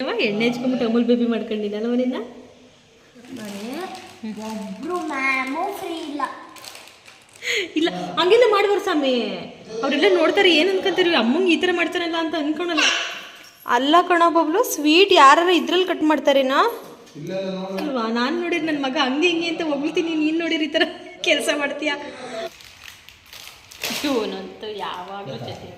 ಎಣ್ಣೆ ಹಚ್ಕೊಂಬಿಟ್ಟು ಅಮೂಲ್ ಬೇಬಿ ಮಾಡ್ಕೊಂಡಿದ್ದಲ್ಲ ನೋಡಿ ಒಬ್ರು ಮ್ಯಾಮು ಫ್ರೀ ಇಲ್ಲ. ಇಲ್ಲ ಹಂಗೆಲ್ಲ ಮಾಡ್ಬಾರ ಸ್ವಾಮಿ. ಅವರೆಲ್ಲ ನೋಡ್ತಾರೆ ಏನು ಅನ್ಕೊಂತೀರಿ? ಅಮ್ಮಂಗೆ ಈ ಥರ ಮಾಡ್ತಾರಲ್ಲ ಅಂತ ಅನ್ಕೊಳಲ್ಲ. ಅಲ್ಲ ಕಣ ಬಬ್ಲು ಸ್ವೀಟ್ ಯಾರು ಇದ್ರಲ್ಲಿ ಕಟ್ ಮಾಡ್ತಾರೇನಾ? ಅಲ್ವಾ? ನಾನು ನೋಡಿದ ನನ್ನ ಮಗ ಹಂಗೆ ಹಿಂಗೆ ಅಂತ ಹೊಗಳ್ತೀನಿ. ನೀನು ನೋಡಿರಿ ಈ ಥರ ಕೆಲಸ ಮಾಡ್ತೀಯ? ನಂತು ಯಾವಾಗಲೂ ಜೊತೆ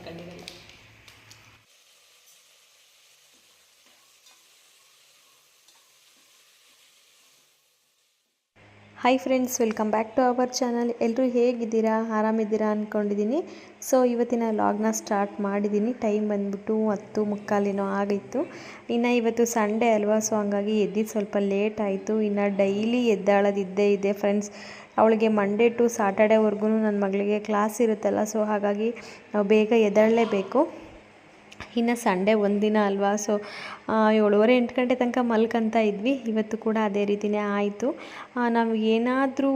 hi friends welcome back to our channel ಎಲ್ಲರೂ ಹೇಗಿದ್ದೀರಾ? ಆರಾಮಿದ್ದೀರಾ ಅಂದ್ಕೊಂಡಿದ್ದೀನಿ ಸೊ ಇವತ್ತಿನ ಲಾಗ್ನ ಸ್ಟಾರ್ಟ್ ಮಾಡಿದ್ದೀನಿ. ಟೈಮ್ ಬಂದ್ಬಿಟ್ಟು ಹತ್ತು ಮುಕ್ಕಾಲೇನೋ ಆಗಿತ್ತು ಇನ್ನು ಇವತ್ತು ಸಂಡೇ ಅಲ್ವಾ? ಸೊ ಹಂಗಾಗಿ ಎದ್ದಿದ್ದು ಸ್ವಲ್ಪ ಲೇಟ್ ಆಯಿತು. ಇನ್ನು ಡೈಲಿ ಎದ್ದಾಳೋದಿದ್ದೇ ಇದೆ ಫ್ರೆಂಡ್ಸ್ ಅವಳಿಗೆ ಮಂಡೇ ಟು ಸಾಟರ್ಡೇವರೆಗೂ ನನ್ನ ಮಗಳಿಗೆ ಕ್ಲಾಸ್ ಇರುತ್ತಲ್ಲ ಸೊ ಹಾಗಾಗಿ ನಾವು ಬೇಗ ಎದ್ದೇಳಲೇಬೇಕು. ಇನ್ನು ಸಂಡೇ ಒಂದಿನ ಅಲ್ವಾ? ಸೊ ಏಳುವರೆ ಎಂಟು ಗಂಟೆ ತನಕ ಮಲ್ಕಂತ ಇದ್ವಿ. ಇವತ್ತು ಕೂಡ ಅದೇ ರೀತಿಯೇ ಆಯಿತು. ನಾವು ಏನಾದರೂ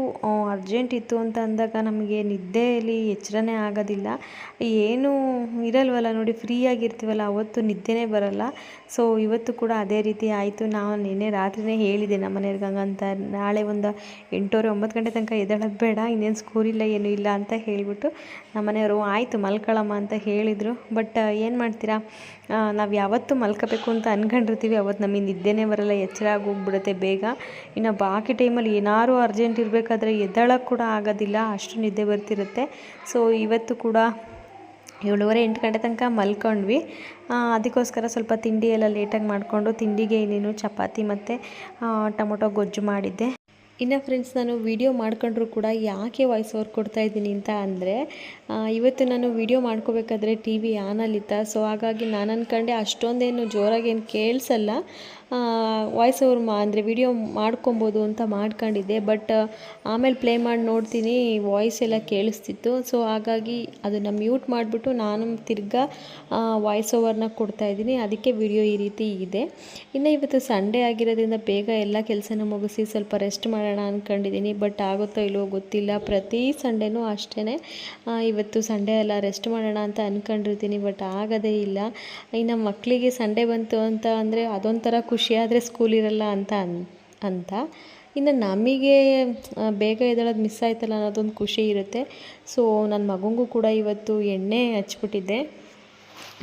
ಅರ್ಜೆಂಟ್ ಇತ್ತು ಅಂತ ಅಂದಾಗ ನಮಗೆ ನಿದ್ದೆಯಲ್ಲಿ ಎಚ್ಚರನೇ ಆಗೋದಿಲ್ಲ. ಏನು ಇರಲ್ವಲ್ಲ ನೋಡಿ ಫ್ರೀಯಾಗಿರ್ತೀವಲ್ಲ ಅವತ್ತು ನಿದ್ದೆನೇ ಬರಲ್ಲ. ಸೊ ಇವತ್ತು ಕೂಡ ಅದೇ ರೀತಿ ಆಯಿತು. ನಾವು ನಿನ್ನೆ ರಾತ್ರಿನೇ ಹೇಳಿದೆ ನಮ್ಮ ಹಂಗಂತ ನಾಳೆ ಒಂದು ಎಂಟೂವರೆ ಒಂಬತ್ತು ಗಂಟೆ ತನಕ ಎದ್ದೇಳೋದು ಬೇಡ, ಇನ್ನೇನು ಸ್ಕೂಲ್ ಇಲ್ಲ, ಏನೂ ಇಲ್ಲ ಅಂತ ಹೇಳಿಬಿಟ್ಟು ನಮ್ಮ ಮನೆಯವರು, ಆಯಿತು ಮಲ್ಕೊಳ್ಳಮ್ಮ ಅಂತ ಹೇಳಿದರು. ಬಟ್ ಏನು ಮಾಡ್ತೀರಾ? ನಾವು ಯಾವತ್ತು ಮಲ್ಕೋಬೇಕು ಅಂತ ಅನ್ಕೊಂಡಿರ್ತೀವಿ. ಅವತ್ತು ನಮಗೆ ನಿದ್ದೆನೇ ಬರಲ್ಲ, ಎಚ್ಚರ ಆಗೋಗ್ಬಿಡುತ್ತೆ ಬೇಗ. ಇನ್ನು ಬಾಕಿ ಟೈಮಲ್ಲಿ ಏನಾದ್ರು ಅರ್ಜೆಂಟ್ ಇರಬೇಕಾದ್ರೆ ಎದ್ದಳಕ್ಕೆ ಕೂಡ ಆಗೋದಿಲ್ಲ, ಅಷ್ಟು ನಿದ್ದೆ ಬರ್ತಿರುತ್ತೆ. ಸೊ ಇವತ್ತು ಕೂಡ ಏಳುವರೆ ಎಂಟು ಗಂಟೆ ತನಕ ಮಲ್ಕೊಂಡ್ವಿ. ಅದಕ್ಕೋಸ್ಕರ ಸ್ವಲ್ಪ ತಿಂಡಿ ಎಲ್ಲ ಲೇಟಾಗಿ ಮಾಡಿಕೊಂಡು ತಿಂಡಿಗೆ ಏನೇನು ಚಪಾತಿ ಮತ್ತು ಟೊಮೊಟೊ ಗೊಜ್ಜು ಮಾಡಿದ್ದೆ. ಇನ್ನು ಫ್ರೆಂಡ್ಸ್ ನಾನು ವೀಡಿಯೋ ಮಾಡ್ಕೊಂಡ್ರು ಕೂಡ ಯಾಕೆ ವಾಯ್ಸ್ ಓವರ್ ಕೊಡ್ತಾ ಇದ್ದೀನಿ ಅಂತ ಅಂದರೆ ಇವತ್ತು ನಾನು ವೀಡಿಯೋ ಮಾಡ್ಕೋಬೇಕಾದ್ರೆ ಟಿ ವಿ ಆನಲ್ಲಿತ್ತ ಸೊ ಹಾಗಾಗಿ ನಾನು ಅಂದ್ಕೊಂಡೆ ಅಷ್ಟೊಂದೇನು ಜೋರಾಗೇನು ಕೇಳಿಸಲ್ಲ. ವಾಯ್ಸ್ ಓವರ್ ಮಾ, ಅಂದರೆ ವಿಡಿಯೋ ಮಾಡ್ಕೊಬೋದು ಅಂತ ಮಾಡ್ಕೊಂಡಿದ್ದೆ. ಬಟ್ ಆಮೇಲೆ ಪ್ಲೇ ಮಾಡಿ ನೋಡ್ತೀನಿ ವಾಯ್ಸ್ ಎಲ್ಲ ಕೇಳಿಸ್ತಿತ್ತು. ಸೊ ಹಾಗಾಗಿ ಅದನ್ನು ಮ್ಯೂಟ್ ಮಾಡಿಬಿಟ್ಟು ನಾನು ತಿರ್ಗಾ ವಾಯ್ಸ್ ಓವರ್ನ ಕೊಡ್ತಾಯಿದ್ದೀನಿ ಅದಕ್ಕೆ ವಿಡಿಯೋ ಈ ರೀತಿ ಇದೆ. ಇನ್ನು ಇವತ್ತು ಸಂಡೇ ಆಗಿರೋದ್ರಿಂದ ಬೇಗ ಎಲ್ಲ ಕೆಲಸನ ಮುಗಿಸಿ ಸ್ವಲ್ಪ ರೆಸ್ಟ್ ಮಾಡೋಣ ಅಂದ್ಕೊಂಡಿದ್ದೀನಿ ಬಟ್ ಆಗುತ್ತೋ ಇಲ್ವೋ ಗೊತ್ತಿಲ್ಲ. ಪ್ರತಿ ಸಂಡೇನೂ ಅಷ್ಟೇ ಇವತ್ತು ಸಂಡೇ ಅಲ್ಲ ರೆಸ್ಟ್ ಮಾಡೋಣ ಅಂತ ಅಂದ್ಕೊಂಡಿರ್ತೀನಿ ಬಟ್ ಆಗೋದೇ ಇಲ್ಲ. ಇನ್ನು ಮಕ್ಕಳಿಗೆ ಸಂಡೇ ಬಂತು ಅಂತ ಅಂದರೆ ಅದೊಂಥರ ಖುಷಿ ಆದರೆ ಸ್ಕೂಲ್ ಇರಲ್ಲ ಅಂತ ಅಂತ. ಇನ್ನು ನಮಗೆ ಬೇಗ ಎದ್ದೇಳೋದು ಮಿಸ್ ಆಯ್ತಲ್ಲ ಅನ್ನೋದೊಂದು ಖುಷಿ ಇರುತ್ತೆ. ಸೊ ನನ್ನ ಮಗನಿಗೂ ಕೂಡ ಇವತ್ತು ಎಣ್ಣೆ ಹಚ್ಬಿಟ್ಟಿದ್ದೆ.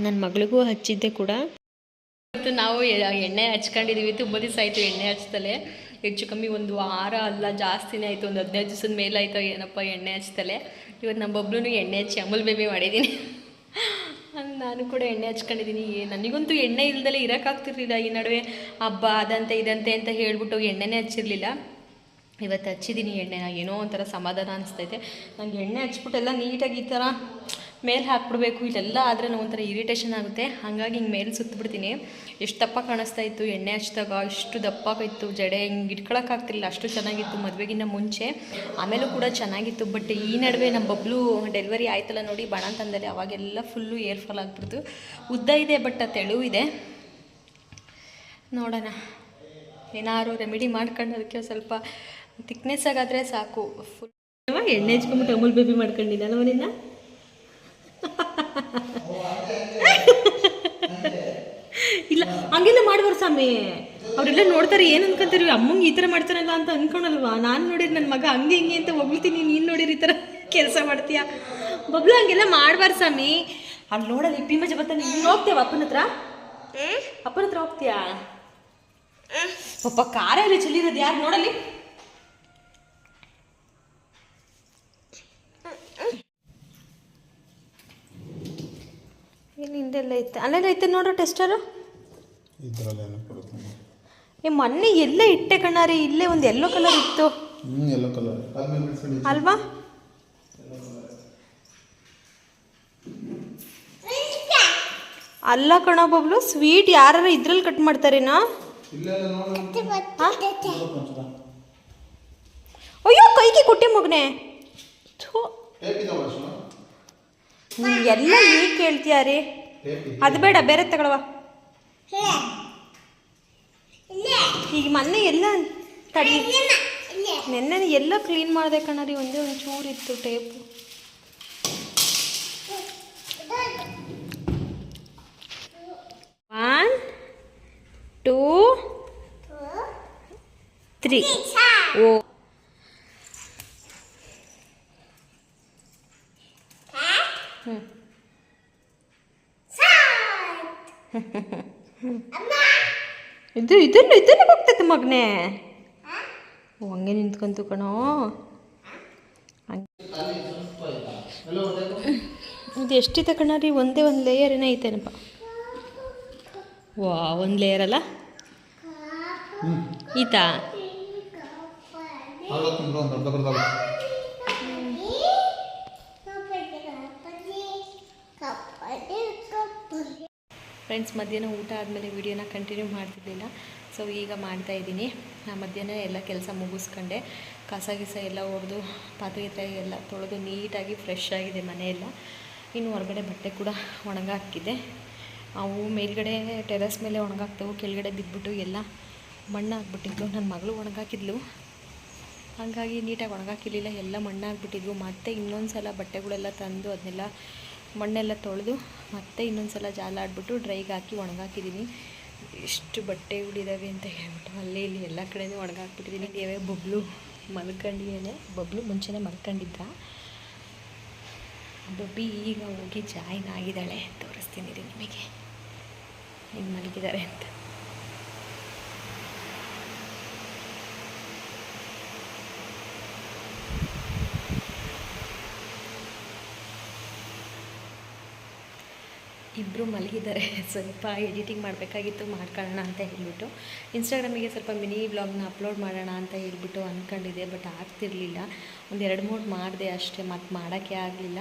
ನನ್ನ ಮಗಳಿಗೂ ಹಚ್ಚಿದ್ದೆ ಕೂಡ. ಇವತ್ತು ನಾವು ಎಣ್ಣೆ ಹಚ್ಕೊಂಡಿದ್ದೀವಿ ತುಂಬ ದಿವಸ ಆಯಿತು ಎಣ್ಣೆ ಹಚ್ತಲೆ. ಹೆಚ್ಚು ಕಮ್ಮಿ ಒಂದು ವಾರ ಅಲ್ಲ, ಜಾಸ್ತಿನೇ ಆಯಿತು, ಒಂದು ಹದಿನೈದು ದಿವಸದ ಮೇಲೆ ಆಯಿತು ಏನಪ್ಪ ಎಣ್ಣೆ ಹಚ್ತಲೆ. ಇವತ್ತು ನಮ್ಮ ಎಣ್ಣೆ ಹಚ್ಚಿ ಅಮೂಲ್ ಬೇಬಿ ಮಾಡಿದ್ದೀನಿ ನಾನು ಕೂಡ ಎಣ್ಣೆ ಹಚ್ಕೊಂಡಿದ್ದೀನಿ ನನಗಂತೂ ಎಣ್ಣೆ ಇಲ್ದಲೇ ಇರೋಕ್ಕಾಗ್ತಿರ್ಲಿಲ್ಲ ಈ ನಡುವೆ ಹಬ್ಬ, ಅದಂತೆ, ಇದಂತೆ ಅಂತ ಹೇಳ್ಬಿಟ್ಟು ಎಣ್ಣೆನೇ ಹಚ್ಚಿರಲಿಲ್ಲ. ಇವತ್ತು ಹಚ್ಚಿದ್ದೀನಿ ಎಣ್ಣೆನ. ಏನೋ ಒಂಥರ ಸಮಾಧಾನ ಅನಿಸ್ತೈತೆ. ನನಗೆ ಎಣ್ಣೆ ಹಚ್ಬಿಟ್ಟೆಲ್ಲ ನೀಟಾಗಿ ಈ ಥರ ಮೇಲೆ ಹಾಕ್ಬಿಡ್ಬೇಕು, ಇಲ್ಲೆಲ್ಲ ಆದರೆ ಒಂಥರ ಇರಿಟೇಷನ್ ಆಗುತ್ತೆ. ಹಾಗಾಗಿ ಹಿಂಗೆ ಮೇಲೆ ಸುತ್ತಬಿಡ್ತೀನಿ ಎಷ್ಟು ದಪ್ಪ ಕಾಣಿಸ್ತಾ ಇತ್ತು, ಎಣ್ಣೆ ಹಚ್ಚಿದಾಗ ಇಷ್ಟು ಇತ್ತು ಜಡೆ ಹಿಂಗೆ ಇಟ್ಕೊಳಕ್ಕಾಗ್ತಿರ್ಲಿಲ್ಲ, ಅಷ್ಟು ಚೆನ್ನಾಗಿತ್ತು ಮದುವೆಗಿನ್ನ ಮುಂಚೆ. ಆಮೇಲೂ ಕೂಡ ಚೆನ್ನಾಗಿತ್ತು, ಬಟ್ ಈ ನಡುವೆ ನಮ್ಮ ಬಬ್ಲು ಡೆಲಿವರಿ ಆಯ್ತಲ್ಲ ನೋಡಿ, ಬಣ ತಂದಲ್ಲಿ ಅವಾಗೆಲ್ಲ ಫುಲ್ಲು ಏರ್ ಫಾಲ್ ಆಗಿಬಿಡ್ತು. ಉದ್ದ ಇದೆ, ಬಟ್ ತೆಳು ಇದೆ. ನೋಡೋಣ. ಏನಾದ್ರು ರೆಮಿಡಿ ಮಾಡ್ಕೊಂಡು ಅದಕ್ಕೆ ಸ್ವಲ್ಪ ಥಿಕ್ನೆಸ್ ಆಗಾದರೆ ಸಾಕು. ಫುಲ್ ಎಣ್ಣೆ ಹಚ್ಕೊಂಬಿಟ್ಟು ಅಮೂಲ್ ಬೇಬಿ ಮಾಡ್ಕೊಂಡಿದ್ದಲ್ಲ ಅವನಿಂದ ಇಲ್ಲ ಹಂಗೆಲ್ಲ ಮಾಡ್ಬಾರ ಸ್ವಾಮಿ. ಅವರೆಲ್ಲ ನೋಡ್ತಾರೆ ಏನು ಅನ್ಕೊಂತಾರ? ಅಮ್ಮಂಗೆ ಈ ಥರ ಮಾಡ್ತಾರಲ್ಲ ಅಂತ ಅನ್ಕೊಳಲ್ವಾ? ನಾನು ನೋಡಿರಿ ನನ್ನ ಮಗ ಹಂಗೆ ಹಿಂಗೆ ಅಂತ ಹೊಗಳ್ತೀನಿ ನೀನು ನೋಡಿರಿ ಈ ಥರ ಕೆಲಸ ಮಾಡ್ತೀಯಾ? ಬಬ್ಲು ಹಂಗೆಲ್ಲ ಮಾಡ್ಬಾರ ಸ್ವಾಮಿ. ಅಲ್ಲಿ ನೋಡಲ್ಲ ಇಪ್ಪಿ ಮಜ ಬರ್ತಾನೆ ನೀನು ಹೋಗ್ತೇವ ಅಪ್ಪನ ಹತ್ರ? ಅಪ್ಪನ ಹತ್ರ ಹೋಗ್ತೀಯಾ? ಪಾಪ ಕಾರೇ ಎಲ್ಲ ಚೆಲ್ಲಿರೋದು ಯಾರು ನೋಡಲಿ ಏನು ಹಿಂದೆಲ್ಲ ಐತೆ. ಅಲ್ಲೆಲ್ಲ ಐತೆ ನೋಡು. ಟೆಸ್ಟರು ಏ ಮೊನ್ನೆ ಎಲ್ಲೇ ಇಟ್ಟೆ ಕಣ್ಣಾರಿ ಇಲ್ಲೇ ಒಂದು ಎಲ್ಲೋ ಕಲರ್ ಇತ್ತು. ಅಲ್ವಾ? ಅಲ್ಲ ಕಣ ಬಬ್ಲು ಸ್ವೀಟ್ ಯಾರು ಇದ್ರಲ್ಲಿ ಕಟ್ ಮಾಡ್ತಾರೇನಾ? ಅಯ್ಯೋ ಕೈಗೆ ಕೊಟ್ಟೆ ಮಗನೆ. ಎಲ್ಲ ಈಗ ಕೇಳ್ತೀಯ ರೀ? ಅದು ಬೇಡ, ಬೇರೆ ತಗೊಳವ ಈಗ ಮೊನ್ನೆ ಎಲ್ಲ ತಡಿ. ನೆನ್ನೆ ಎಲ್ಲ ಕ್ಲೀನ್ ಮಾಡಿದೆ ಕಣರಿ ಒಂದೇ ಒಂದು ಚೂರು ಇತ್ತು ಟೇಪು ಒನ್ ಟೂ ತ್ರೀ ಓ. ಹ್ಞೂ ಇದು ಇದನ್ನು ಇದನ್ನು ಹೋಗ್ತೈತೆ ಮಗನೇ. ಹಂಗೆ ನಿಂತ್ಕೊಂತು ಕಣೋ. ಇದು ಎಷ್ಟಿದೆ ಕಣ ರೀ? ಒಂದೇ ಒಂದು ಲೇಯರ್ ಏನೋ ಐತೆನಪ್ಪ. ವಾ ಒಂದು ಲೇಯರ್ ಅಲ್ಲ? ಈತಾ ಆಗುತ್ತೆ ಒಂದು ಅರ್ಧ ಬರ್ದಾಗ ಫ್ರೆಂಡ್ಸ್ ಮಧ್ಯಾಹ್ನ ಊಟ ಆದಮೇಲೆ ವೀಡಿಯೋನ ಕಂಟಿನ್ಯೂ ಮಾಡ್ತಿದ್ದಿಲ್ಲ ಸೊ ಈಗ ಮಾಡ್ತಾ ಇದ್ದೀನಿ. ಮಧ್ಯಾಹ್ನ ಎಲ್ಲ ಕೆಲಸ ಮುಗಿಸ್ಕೊಂಡೆ. ಕಸ ಗಿಸ ಎಲ್ಲ ಹೊಡೆದು ಪಾತ್ರೆ ಗಿತ್ರೆ ಎಲ್ಲ ತೊಳೆದು ನೀಟಾಗಿ ಫ್ರೆಶ್ ಆಗಿದೆ ಮನೆಯೆಲ್ಲ. ಇನ್ನು ಹೊರಗಡೆ ಬಟ್ಟೆ ಕೂಡ ಒಣಗಾಕಿದೆ ಅವು ಮೇಲ್ಗಡೆ ಟೆರೆಸ್ ಮೇಲೆ ಒಣಗಾಕ್ತವು, ಕೆಳಗಡೆ ಬಿದ್ದುಬಿಟ್ಟು ಎಲ್ಲ ಮಣ್ಣಾಗ್ಬಿಟ್ಟಿದ್ಲು ನನ್ನ ಮಗಳು ಒಣಗಾಕಿದ್ಲು. ಹಾಗಾಗಿ ನೀಟಾಗಿ ಒಣಗಾಕಿರಲಿಲ್ಲ. ಎಲ್ಲ ಮಣ್ಣಾಗ್ಬಿಟ್ಟಿದ್ವು ಮತ್ತೆ ಇನ್ನೊಂದು ಸಲ ಬಟ್ಟೆಗಳೆಲ್ಲ ತಂದು, ಅದನ್ನೆಲ್ಲ ಮಣ್ಣೆಲ್ಲ ತೊಳೆದು ಮತ್ತೆ ಇನ್ನೊಂದು ಸಲ ಜಾಲ ಆಡ್ಬಿಟ್ಟು ಡ್ರೈಗೆ ಹಾಕಿ ಒಣಗಾಕಿದ್ದೀನಿ. ಎಷ್ಟು ಬಟ್ಟೆಗಳಿದ್ದಾವೆ ಅಂತ ಹೇಳ್ಬಿಟ್ಟು ಅಲ್ಲೇ ಇಲ್ಲಿ ಎಲ್ಲ ಕಡೆಯೂ ಒಣಗಾಕ್ಬಿಟ್ಟಿದ್ದೀನಿ. ದೇವೇ ಬಬ್ಲು ಮಲ್ಕೊಂಡಿದ್ದೇನೆ ಬಬ್ಲು ಮುಂಚೆನೇ ಮಲ್ಕಂಡಿದ್ದ ಬಬ್ಬಿ ಈಗ ಹೋಗಿ ಜಾಯಿನ್ ಆಗಿದ್ದಾಳೆ ತೋರಿಸ್ತೀನಿ ನಿಮಗೆ. ಹೆಂಗೆ ಮಲಗಿದ್ದಾರೆ ಅಂತ. ಇಬ್ಬರು ಮಲಗಿದ್ದಾರೆ. ಸ್ವಲ್ಪ ಎಡಿಟಿಂಗ್ ಮಾಡಬೇಕಾಗಿತ್ತು, ಮಾಡ್ಕೊಳ್ಳೋಣ ಅಂತ ಹೇಳಿಬಿಟ್ಟು. ಇನ್ಸ್ಟಾಗ್ರಾಮಿಗೆ ಸ್ವಲ್ಪ ಮಿನಿ ವ್ಲಾಗ್ನ ಅಪ್ಲೋಡ್ ಮಾಡೋಣ ಅಂತ ಹೇಳಿಬಿಟ್ಟು ಅಂದ್ಕೊಂಡಿದ್ದೆ ಬಟ್ ಆಗ್ತಿರಲಿಲ್ಲ. ಒಂದು ಎರಡು ಮೂರು ಮಾಡಿದೆ ಅಷ್ಟೇ ಮತ್ತು ಮಾಡೋಕ್ಕೆ ಆಗಲಿಲ್ಲ.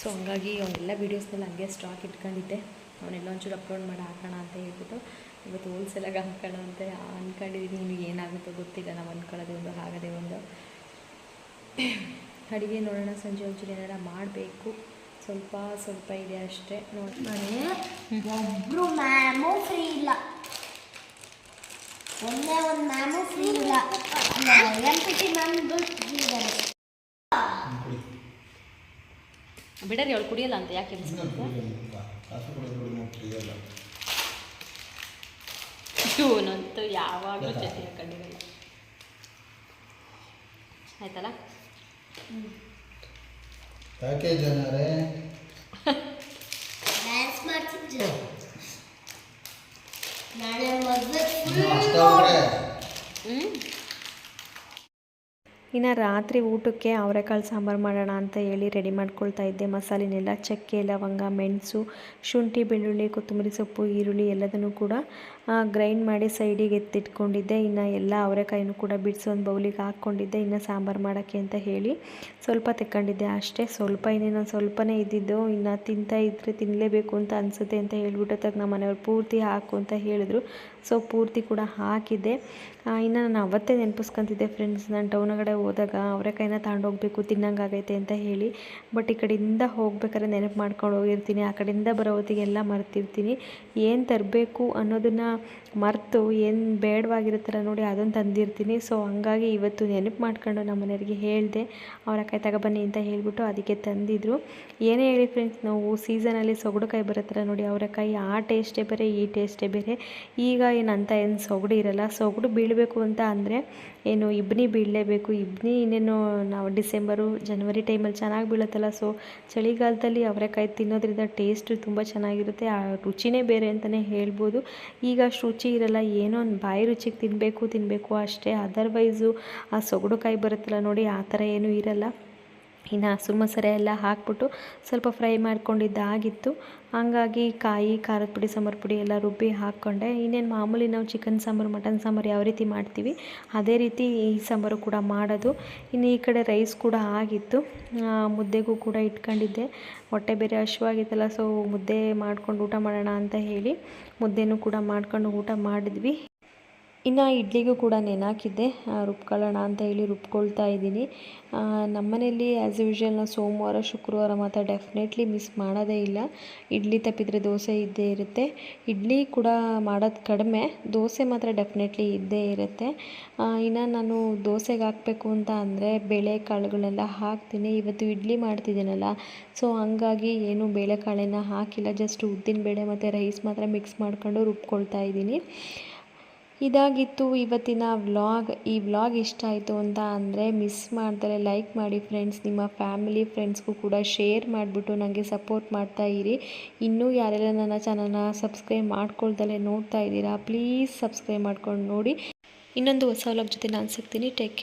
ಸೊ ಹಂಗಾಗಿ ಅವನ್ನೆಲ್ಲ ವೀಡಿಯೋಸ್ನೆಲ್ಲ ಹಂಗೆ ಸ್ಟಾಕ್ ಇಟ್ಕೊಂಡಿದ್ದೆ. ಅವನ್ನೆಲ್ಲ ಒಂಚೂರು ಅಪ್ಲೋಡ್ ಮಾಡಿ, ಹಾಕೋಣ ಅಂತ ಹೇಳ್ಬಿಟ್ಟು. ಇವತ್ತು ಹೋಲ್ಸೇಲಾಗಿ ಹಾಕೋಣ ಅಂತ ಅಂದ್ಕೊಂಡಿದ್ದೀನಿ ನಿಮಗೆ ಏನಾಗುತ್ತೋ ಗೊತ್ತಿಲ್ಲ, ನಾವು ಅಂದ್ಕೊಳ್ಳೋದೇ ಒಂದು, ಆಗದೆ ಒಂದು. ಅಡುಗೆ ನೋಡೋಣ ಸಂಜೆ ಒಂಚೂರು ಏನಾರ ಮಾಡಬೇಕು. ಸ್ವಲ್ಪ ಸ್ವಲ್ಪ ಇದೆ ಅಷ್ಟೇ ನೋಡಿ. ಒಬ್ಬರು ಮ್ಯಾಮು ಫ್ರೀ ಇಲ್ಲ. ಒಂದೇ ಒಂದು ಮ್ಯಾಮು ಫ್ರೀ ಇಲ್ಲ. ಎಂ ಪಿ ಟಿ ಫ್ರೀ ಬಿಡರಿ ಅವಳು ಕುಡಿಯಲ್ಲ ಅಂತ ಯಾಕೆ ಇವನಂತೂ ಯಾವಾಗಲೂ ಚಟ್ನಿ ಕಂಡಿರಲ್ಲ ಆಯ್ತಲ್ಲ? ಯಾಕೆ ಜನರೇ? ಡ್ಯಾನ್ಸ್ ಮಾಡ್ತಿದ್ರು ನಾಳೆ ಮದುವೆ ನೀವು ಅಷ್ಟೇ ಅವ್ರೆ. ಇನ್ನು ರಾತ್ರಿ ಊಟಕ್ಕೆ ಅವರೆಕಾಳು ಸಾಂಬಾರು ಮಾಡೋಣ ಅಂತ ಹೇಳಿ ರೆಡಿ ಮಾಡ್ಕೊಳ್ತಾ ಇದ್ದೆ. ಮಸಾಲೆನೆಲ್ಲ ಚಕ್ಕೆ ಲವಂಗ ಮೆಣಸು ಶುಂಠಿ ಬೆಳ್ಳುಳ್ಳಿ ಕೊತ್ತಂಬರಿ ಸೊಪ್ಪು ಈರುಳ್ಳಿ ಎಲ್ಲದನ್ನು ಕೂಡ ಗ್ರೈಂಡ್ ಮಾಡಿ ಸೈಡಿಗೆ ಎತ್ತಿಟ್ಕೊಂಡಿದ್ದೆ. ಇನ್ನು ಎಲ್ಲ ಅವರೆಕಾಯಿನೂ ಕೂಡ ಬಿಡಿಸಿ ಒಂದು ಬೌಲಿಗೆ ಹಾಕ್ಕೊಂಡಿದ್ದೆ. ಇನ್ನು ಸಾಂಬಾರು ಮಾಡೋಕ್ಕೆ ಅಂತ ಹೇಳಿ ಸ್ವಲ್ಪ ತೆಕ್ಕೊಂಡಿದ್ದೆ. ಅಷ್ಟೇ ಸ್ವಲ್ಪ ಇನ್ನೇನು ಸ್ವಲ್ಪನೇ ಇದ್ದಿದ್ದು ಇನ್ನು ತಿಂತಾ ಇದ್ದರೆ ತಿನ್ನಲೇಬೇಕು ಅಂತ ಅನಿಸುತ್ತೆ ಅಂತ ಹೇಳ್ಬಿಟ್ಟು ತಗ ನಮ್ಮ ಮನೆಯವ್ರು ಪೂರ್ತಿ ಹಾಕು ಅಂತ ಹೇಳಿದ್ರು. ಸೊ ಪೂರ್ತಿ ಕೂಡ ಹಾಕಿದ್ದೆ. ಇನ್ನು ನಾನು ಅವತ್ತೇ ನೆನಪಿಸ್ಕೊಂತಿದ್ದೆ ಫ್ರೆಂಡ್ಸ್ ನಾನು ಟೌನ್ ಕಡೆ ಹೋದಾಗ ಅವರೆಕಾಯಿನ ತಗೊಂಡೋಗ್ಬೇಕು ತಿನ್ನಂಗಾಗೈತೆ ಅಂತ ಹೇಳಿ. ಬಟ್ ಈ ಕಡೆಯಿಂದ ಹೋಗ್ಬೇಕಾದ್ರೆ ನೆನಪು ಮಾಡ್ಕೊಂಡು ಹೋಗಿರ್ತೀನಿ. ಆ ಕಡೆಯಿಂದ ಬರೋ ಹೊತ್ತಿಗೆಲ್ಲ ಮರ್ತಿರ್ತೀನಿ. ಏನು ತರಬೇಕು ಅನ್ನೋದನ್ನು ಮರೆತು ಏನು ಬೇಡವಾಗಿರುತ್ತಲ್ಲ ನೋಡಿ ಅದನ್ನು ತಂದಿರ್ತೀನಿ. ಸೊ ಹಂಗಾಗಿ ಇವತ್ತು ನೆನಪು ಮಾಡ್ಕೊಂಡು ನಮ್ಮ ಮನೆಯವರಿಗೆ ಹೇಳಿದೆ. ಅವರೆಕಾಯಿ ತಗೊಬನ್ನಿ ಅಂತ ಹೇಳಿಬಿಟ್ಟು ಅದಕ್ಕೆ ತಂದಿದ್ರು. ಏನೇ ಹೇಳಿ ಫ್ರೆಂಡ್ಸ್ ನಾವು ಸೀಸನಲ್ಲಿ ಸೊಗಡುಕಾಯಿ ಬರುತ್ತಲ್ಲ ನೋಡಿ ಅವರೆಕಾಯಿ ಆ ಟೇಸ್ಟೇ ಬೇರೆ, ಈ ಟೇಸ್ಟೇ ಬೇರೆ. ಈಗ ಏನಂತ ಏನು ಸೊಗಡು ಇರಲ್ಲ. ಸೊಗಡು ಬೀಳಬೇಕು ಅಂತ ಅಂದರೆ ಏನು ಇಬ್ನಿ ಬೀಳಲೇಬೇಕು. ಇಬ್ನಿ ಇನ್ನೇನು ನಾವು ಡಿಸೆಂಬರು, ಜನವರಿ ಟೈಮಲ್ಲಿ ಚೆನ್ನಾಗಿ ಬೀಳುತ್ತಲ್ಲ. ಸೊ ಚಳಿಗಾಲದಲ್ಲಿ ಅವರೆಕಾಯಿ ತಿನ್ನೋದ್ರಿಂದ ಟೇಸ್ಟ್ ತುಂಬ ಚೆನ್ನಾಗಿರುತ್ತೆ. ಆ ರುಚಿನೇ ಬೇರೆ ಅಂತಲೇ ಹೇಳ್ಬೋದು. ಈಗ ಅಷ್ಟು ರುಚಿ ಇರಲ್ಲ. ಏನೋ ಒಂದು ಬಾಯಿ ರುಚಿಗೆ ತಿನ್ನಬೇಕು ತಿನ್ನಬೇಕು ಅಷ್ಟೇ. ಅದರ್ವೈಸು ಆ ಸೊಗಡುಕಾಯಿ ಬರುತ್ತಲ್ಲ ನೋಡಿ, ಆ ಥರ ಏನೂ ಇರಲ್ಲ. ಇನ್ನು ಹಸಿರು ಮೊಸರೆ ಎಲ್ಲ ಹಾಕ್ಬಿಟ್ಟು ಸ್ವಲ್ಪ ಫ್ರೈ ಮಾಡ್ಕೊಂಡಿದ್ದಾಗಿತ್ತು. ಹಾಗಾಗಿ ಕಾಯಿ, ಖಾರದ ಪುಡಿ, ಸಾಂಬಾರು ಪುಡಿ ಎಲ್ಲ ರುಬ್ಬಿ ಹಾಕ್ಕೊಂಡೆ. ಇನ್ನೇನು ಮಾಮೂಲಿ ನಾವು ಚಿಕನ್ ಸಾಂಬಾರು, ಮಟನ್ ಸಾಂಬಾರು ಯಾವ ರೀತಿ ಮಾಡ್ತೀವಿ, ಅದೇ ರೀತಿ ಈ ಸಾಂಬಾರು ಕೂಡ ಮಾಡೋದು. ಇನ್ನು ಈ ಕಡೆ ರೈಸ್ ಕೂಡ ಆಗಿತ್ತು. ಮುದ್ದೆಗೂ ಕೂಡ ಇಟ್ಕೊಂಡಿದ್ದೆ. ಹೊಟ್ಟೆ ಬೇರೆ ಹಶುವಾಗಿತ್ತಲ್ಲ, ಸೊ ಮುದ್ದೆ ಮಾಡ್ಕೊಂಡು ಊಟ ಮಾಡೋಣ ಅಂತ ಹೇಳಿ ಮುದ್ದೆನೂ ಕೂಡ ಮಾಡ್ಕೊಂಡು ಊಟ ಮಾಡಿದ್ವಿ. ಇನ್ನು ಇಡ್ಲಿಗೂ ಕೂಡ ನೆನಾಕಿದ್ದೆ. ರುಬ್ಕೊಳ್ಳೋಣ ಅಂತ ಹೇಳಿ ರುಬ್ಕೊಳ್ತಾ ಇದ್ದೀನಿ. ನಮ್ಮನೇಲಿ ಆ್ಯಸ್ ಯೂಶ್ವಲ್ ನಾವು ಸೋಮವಾರ, ಶುಕ್ರವಾರ ಮಾತ್ರ ಡೆಫಿನೆಟ್ಲಿ ಮಿಸ್ ಮಾಡೋದೇ ಇಲ್ಲ. ಇಡ್ಲಿ ತಪ್ಪಿದರೆ ದೋಸೆ ಇದ್ದೇ ಇರುತ್ತೆ. ಇಡ್ಲಿ ಕೂಡ ಮಾಡೋದು ಕಡಿಮೆ. ದೋಸೆ ಮಾತ್ರ ಡೆಫಿನೆಟ್ಲಿ ಇದ್ದೇ ಇರುತ್ತೆ. ಇನ್ನು ನಾನು ದೋಸೆಗೆ ಹಾಕಬೇಕು ಅಂತ ಅಂದರೆ ಬೇಳೆ ಕಾಳುಗಳೆಲ್ಲ ಹಾಕ್ತೀನಿ. ಇವತ್ತು ಇಡ್ಲಿ ಮಾಡ್ತಿದ್ದೀನಲ್ಲ, ಸೊ ಹಂಗಾಗಿ ಏನು ಬೇಳೆಕಾಳನ್ನು ಹಾಕಿಲ್ಲ. ಜಸ್ಟ್ ಉದ್ದಿನ ಬೇಳೆ ಮತ್ತು ರೈಸ್ ಮಾತ್ರ ಮಿಕ್ಸ್ ಮಾಡ್ಕೊಂಡು ರುಬ್ಕೊಳ್ತಾ ಇದ್ದೀನಿ. ಇದಾಗಿತ್ತು ಇವತ್ತಿನ ವ್ಲಾಗ್. ಈ ವ್ಲಾಗ್ ಇಷ್ಟ ಆಯಿತು ಅಂತ ಅಂದರೆ ಮಿಸ್ ಮಾಡ್ದಲೆ ಲೈಕ್ ಮಾಡಿ ಫ್ರೆಂಡ್ಸ್ ನಿಮ್ಮ ಫ್ಯಾಮಿಲಿ ಫ್ರೆಂಡ್ಸ್ಗೂ ಕೂಡ ಶೇರ್ ಮಾಡಿಬಿಟ್ಟು ನನಗೆ ಸಪೋರ್ಟ್ ಮಾಡ್ತಾ ಇರಿ. ಇನ್ನೂ ಯಾರೆಲ್ಲ ನನ್ನ ಚಾನಲ್ನ ಸಬ್ಸ್ಕ್ರೈಬ್ ಮಾಡ್ಕೊಳ್ದಲೆ ನೋಡ್ತಾ ಇದ್ದೀರಾ ಪ್ಲೀಸ್ ಸಬ್ಸ್ಕ್ರೈಬ್ ಮಾಡ್ಕೊಂಡು ನೋಡಿ. ಇನ್ನೊಂದು ಹೊಸ ವ್ಲಾಗ್ ಜೊತೆ ನಾನು ಸಿಗ್ತೀನಿ. Take care